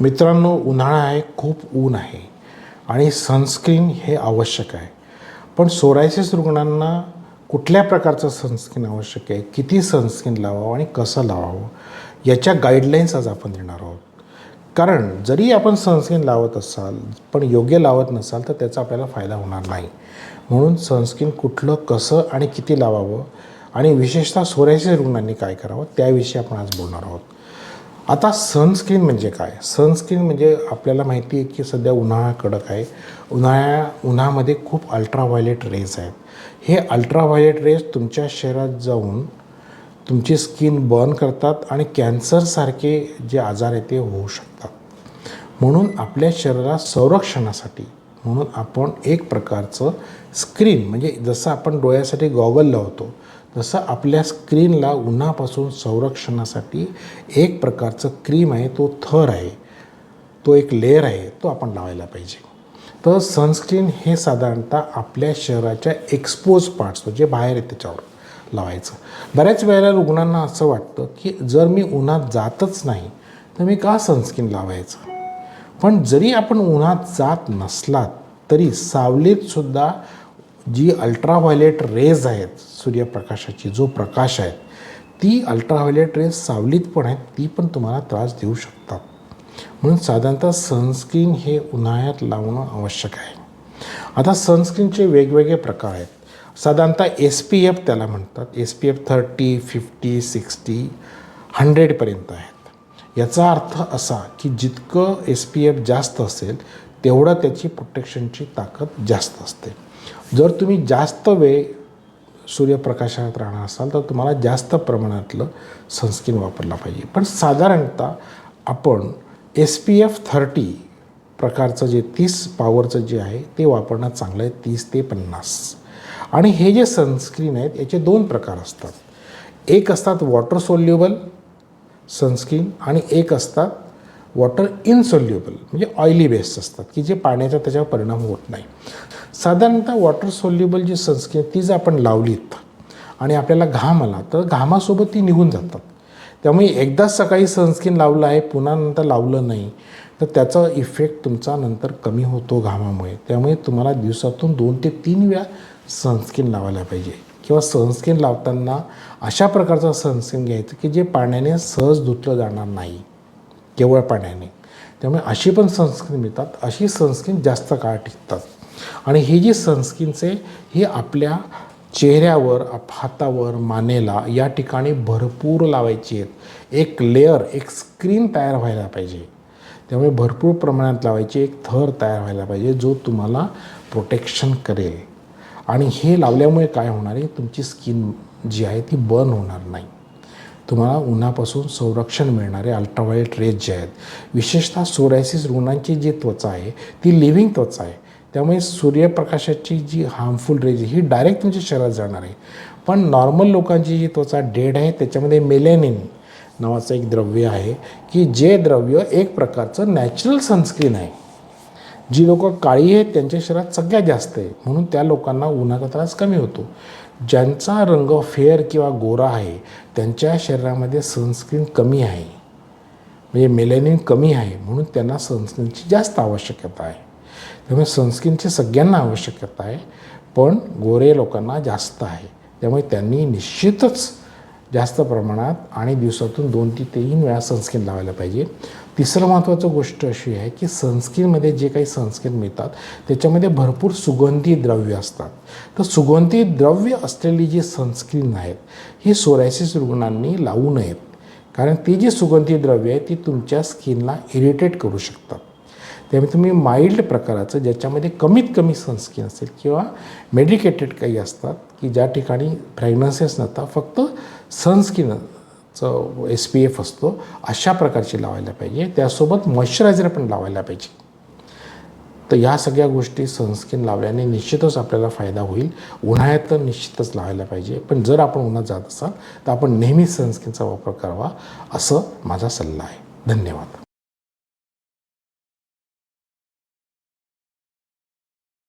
मित्रांनो उन्हाळा आहे खूप ऊन आहे आणि सनस्क्रीन हे आवश्यक आहे. पण सोरायसिस रुग्णांना कुठल्या प्रकारचं सनस्क्रीन आवश्यक आहे? किती सनस्क्रीन लावावं आणि कसं लावावं? याच्या गाईडलाईन्स आज आपण देणार आहोत. कारण जरी आपण सनस्क्रीन लावत असाल पण योग्य लावत नसाल तर त्याचा आपल्याला फायदा होणार नाही. म्हणून सनस्क्रीन कुठलं कसं आणि किती लावावं आणि विशेषतः सोरायसिस रुग्णांनी काय करावं त्याविषयी आपण आज बोलणार आहोत. आता सनस्क्रीन म्हणजे काय? सनस्क्रीन म्हणजे आपल्याला माहिती आहे की सध्या उन्हाळा कडक आहे. उन्हाळ्या उन्हामध्ये खूप अल्ट्राव्हायलेट रेज आहेत. हे अल्ट्राव्हायलेट रेज तुमच्या शरीरात जाऊन तुमची स्किन बर्न करतात आणि कॅन्सरसारखे जे आजार आहेत ते होऊ शकतात. म्हणून आपल्या शरीरात संरक्षणासाठी म्हणून आपण एक प्रकारचं स्क्रीन म्हणजे जसं आपण डोळ्यासाठी गॉगल लावतो तसं आपल्या स्क्रीनला उन्हापासून संरक्षणासाठी एक प्रकारचं क्रीम आहे तो थर आहे तो एक लेअर आहे तो आपण लावायला पाहिजे. तर सनस्क्रीन हे साधारणतः आपल्या शरीराच्या एक्सपोज पार्ट्स जे बाहेर आहे त्याच्यावर लावायचं. बऱ्याच वेळेला रुग्णांना असं वाटतं की जर मी उन्हात जातच नाही तर मी का सनस्क्रीन लावायचं? पण जरी आपण उन्हात जात नसलात तरी सावलीतसुद्धा जी अल्ट्राव्हायलेट रेज आहेत सूर्यप्रकाशाची जो प्रकाश आहे ती अल्ट्राव्हायलेट रेज सावलीत पण आहेत ती पण तुम्हाला त्रास देऊ शकतात. म्हणून साधारणतः सनस्क्रीन हे उन्हाळ्यात लावणं आवश्यक आहे. आता सनस्क्रीनचे वेगवेगळे प्रकार आहेत. साधारणतः एस पी एफ त्याला म्हणतात. S P F thirty fifty sixty हंड्रेडपर्यंत आहेत. याचा अर्थ असा की जितकं एस पी एफ जास्त असेल तेवढं त्याची प्रोटेक्शनची ताकद जास्त असते. जर तुम्ही जास्त वेळ सूर्यप्रकाशात राहणार असाल तर तुम्हाला जास्त प्रमाणातलं सनस्क्रीन वापरला पाहिजे. पण साधारणतः आपण एस पी एफ थर्टी प्रकारचं जे तीस पॉवरचं जे आहे ते वापरणं चांगलं आहे तीस ते पन्नास. आणि हे जे सनस्क्रीन आहेत याचे दोन प्रकार असतात. एक असतात वॉटर सोल्युबल सनस्क्रीन आणि एक असतात वॉटर इनसोल्युबल म्हणजे ऑइली बेस्ड असतात की जे पाण्याचा त्याच्यावर परिणाम होत नाही. साधारणतः वॉटर सोल्युबल जी सनस्क्रीन ती जर आपण लावलीत आणि आपल्याला घाम आला तर घामासोबत ती निघून जातात. त्यामुळे एकदाच सकाळी सनस्क्रीन लावलं आहे पुन्हा नंतर लावलं नाही तर त्याचा इफेक्ट तुमचा नंतर कमी होतो घामामुळे. त्यामुळे तुम्हाला दिवसातून दोन ते तीन वेळा सनस्क्रीन लावायला पाहिजे. किंवा सनस्क्रीन लावताना अशा प्रकारचा सनस्क्रीन घ्यायचं की जे पाण्याने सहज धुतलं जाणार नाही केवळ पाण्याने. त्यामुळे अशी पण सनस्क्रीन मिळतात अशी सनस्क्रीन जास्त काळ टिकतात. आणि ही जी सनस्क्रीनचे ही आपल्या चेहऱ्यावर हातावर मानेला या ठिकाणी भरपूर लावायची आहेत. एक लेअर एक स्क्रीन तयार व्हायला पाहिजे. त्यामुळे भरपूर प्रमाणात लावायची एक थर तयार व्हायला पाहिजे जो तुम्हाला प्रोटेक्शन करेल. आणि हे लावल्यामुळे काय होणार आहे? तुमची स्किन जी आहे ती बर्न होणार नाही. तुम्हाला उन्हापासून संरक्षण मिळणारे अल्ट्राव्हायलेट रेज जे आहेत. विशेषतः सोरायसिस रुग्णांची जी त्वचा आहे ती लिव्हिंग त्वचा आहे. त्यामुळे सूर्यप्रकाशाची जी हार्मफुल रेज ही डायरेक्ट तुमच्या शरीरात जाणार आहे. पण नॉर्मल लोकांची जी त्वचा डेड आहे त्याच्यामध्ये मेलेनिन नावाचं एक द्रव्य आहे की जे द्रव्य एक प्रकारचं नॅचरल सनस्क्रीन आहे. जी लोक काळी आहेत त्यांच्या शरीरात सगळ्यात जास्त आहे म्हणून त्या लोकांना उन्हाचा त्रास कमी होतो. ज्यांचा रंग फेअर किंवा गोरा आहे त्यांच्या शरीरामध्ये सनस्क्रीन कमी आहे. म्हणजे मेलेनिन कमी आहे म्हणून त्यांना सनस्क्रीनची जास्त आवश्यकता आहे. त्यामुळे सनस्क्रीनची सगळ्यांना आवश्यकता आहे पण गोरे लोकांना जास्त आहे. त्यामुळे त्यांनी निश्चितच जास्त प्रमाणात आणि दिवसातून दोन ते तीन वेळा सनस्क्रीन लावायला पाहिजे. तिसरं महत्त्वाचं गोष्ट अशी आहे की सनस्क्रीनमध्ये जे काही सनस्क्रीन मिळतात त्याच्यामध्ये भरपूर सुगंधी द्रव्य असतात. तर सुगंधी द्रव्य असलेली जी सनस्क्रीन आहेत ही सोरायसिस रुग्णांनी लावू नयेत. कारण ती जी सुगंधी द्रव्य आहे ती तुमच्या स्किनला इरिटेट करू शकतात. त्यामुळे तुम्ही माइल्ड प्रकाराचं ज्याच्यामध्ये कमीत कमी सनस्क्रीन असेल किंवा मेडिकेटेड काही असतात की ज्या ठिकाणी फ्रॅग्रन्सेस नसतात फक्त चं एस पी एफ असतो अशा प्रकारची लावायला पाहिजे. त्यासोबत मॉइश्चरायझर पण लावायला पाहिजे. तर ह्या सगळ्या गोष्टी सनस्क्रीन लावल्याने निश्चितच आपल्याला फायदा होईल. उन्हाळ्यात तर निश्चितच लावायला पाहिजे. पण जर आपण उन्हात जात असाल तर आपण नेहमी सनस्क्रीनचा वापर करावा असं माझा सल्ला आहे. धन्यवाद.